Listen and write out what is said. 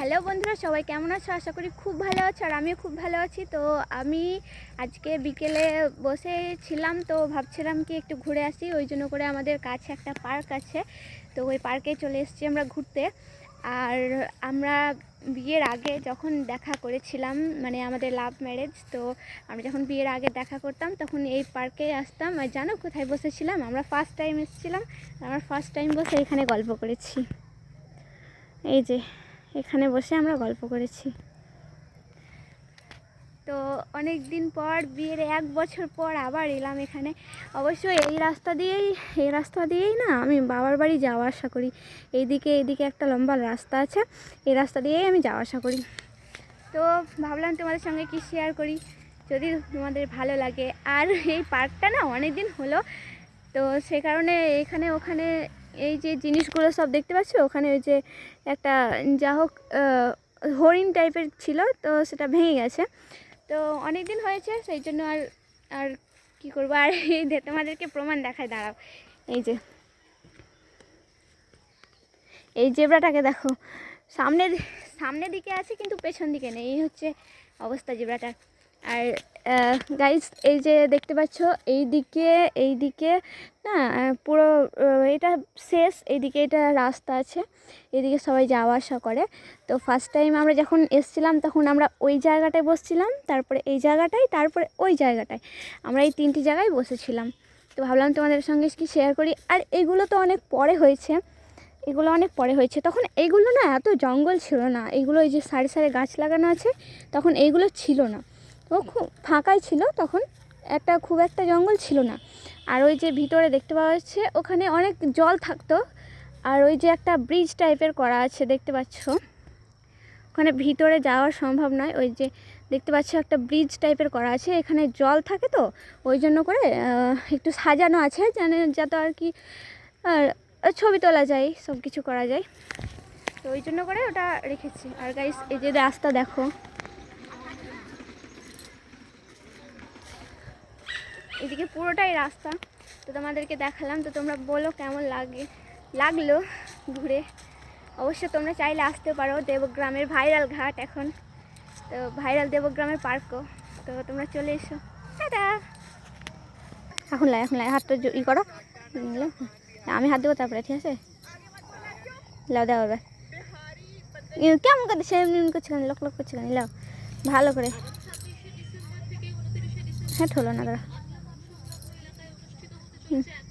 Hello বন্ধুরা, সবাই কেমন আছো? আশা করি খুব ভালো আছো আর আমিও খুব ভালো আছি। তো আমি আজকে বিকেলে বসে ছিলাম, তো ভাবছিলাম কি একটু ঘুরে আসি। ওই জন্য করে আমাদের কাছে একটা পার্ক আছে। তো ওই পার্কে চলে এসেছি আমরা ঘুরতে। আর আমরা বিয়ের আগে যখন দেখা করেছিলাম মানে আমাদের লাভ ম্যারেজ তো আমরা যখন বিয়ের আগে দেখা করতাম, তখন এই পার্কে আসতাম। আর জানো কোথায় বসেছিলাম? আমরা ফার্স্ট টাইম এসেছিলাম। আমরা ফার্স্ট টাইম বসে এখানে গল্প করেছি। এই যে এখানে বসে আমরা গল্প করেছি। তো অনেক দিন পর, বিয়ের এক বছর পর আবার এলাম এখানে। অবশ্য এই রাস্তা দিয়েই, এই রাস্তা দিয়েই না আমি বাবার বাড়ি যাওয়া আসা করি। এইদিকে এইদিকে একটা লম্বা রাস্তা আছে, এই রাস্তা দিয়েই আমি যাওয়া আসা করি। তো ভাবলাম তোমাদের সঙ্গে কি শেয়ার করি, যদি তোমাদের ভালো লাগে। আর এই পার্কটা না অনেক দিন হলো, তো সে কারণে এখানে ওখানে এই যে জিনিসগুলো সব দেখতে পাচ্ছ? ওখানে ওই যে একটা যা হোক হরিণ টাইপের ছিল, তো সেটা ভেঙে গেছে। তো অনেক দিন হয়েছে, সেই জন্য আর আর কী করব? আর এই তোমাদেরকে প্রমাণ দেখায় দাঁড়াও। এই যে। এই জেব্রাটাকে দেখো। সামনে সামনের দিকে আছে, কিন্তু পেছন দিকে নেই। এই হচ্ছে অবস্থা জেব্রাটার। আর গাইস এই যে দেখতে পাচ্ছ, এই দিকে এই দিকে, না পুরো এটা শেষ এইদিকে এটা রাস্তা আছে এদিকে সবাই যাওয়া আসা করে। তো ফার্স্ট টাইম আমরা যখন এসছিলাম, তখন আমরা ওই জায়গাটায় বসছিলাম, তারপরে এই জায়গাটায়, তারপরে ওই জায়গাটায়। আমরা এই তিনটি জায়গায় বসেছিলাম। তো ভাবলাম তোমাদের সঙ্গে কি শেয়ার করি। আর এগুলো তো অনেক পরে হয়েছে। এগুলো অনেক পরে হয়েছে। তখন এইগুলো না, এত জঙ্গল ছিল না। এগুলো এই যে সারি সারি গাছ লাগানো আছে, তখন এইগুলো ছিল না। ও খুব ফাঁকাই ছিল তখন। একটা খুব একটা জঙ্গল ছিল না। আর ওই যে ভিতরে দেখতে পাওয়া যাচ্ছে, ওখানে অনেক জল থাকতো। আর ওই যে একটা ব্রিজ টাইপের করা আছে, দেখতে পাচ্ছ? ওখানে ভিতরে যাওয়া সম্ভব নয়। ওই যে দেখতে পাচ্ছ একটা ব্রিজ টাইপের করা আছে, এখানে জল থাকে তো, ওই জন্য করে একটু সাজানো আছে যেন, যাতে আর কি ছবি তোলা যায় সব কিছু করা যায়। তো ওই জন্য করে ওটা রেখেছি। আর গাইস এই যে রাস্তা দেখো। এদিকে পুরোটাই রাস্তা। তো তোমাদেরকে দেখালাম, তো তোমরা বলো কেমন লাগে, লাগল ঘুরে? অবশ্য তোমরা চাইলে আসতে পারো, দেবগ্রামের ভাইরাল ঘাট এখন। তো ভাইরাল দেবগ্রামের পার্কও তো তোমরা চলে এসো। টাটা! এখন লাই এখন লাই হাতটা ই করো। আমি হাত দেবো তারপরে, ঠিক আছে? লাও, দাও এবার। কেমন এমনি এমনি করছে কেন? লক লক করছে লাও। ভালো করে। হ্যাঁ ঠোলো না, দাঁড়া। 听见。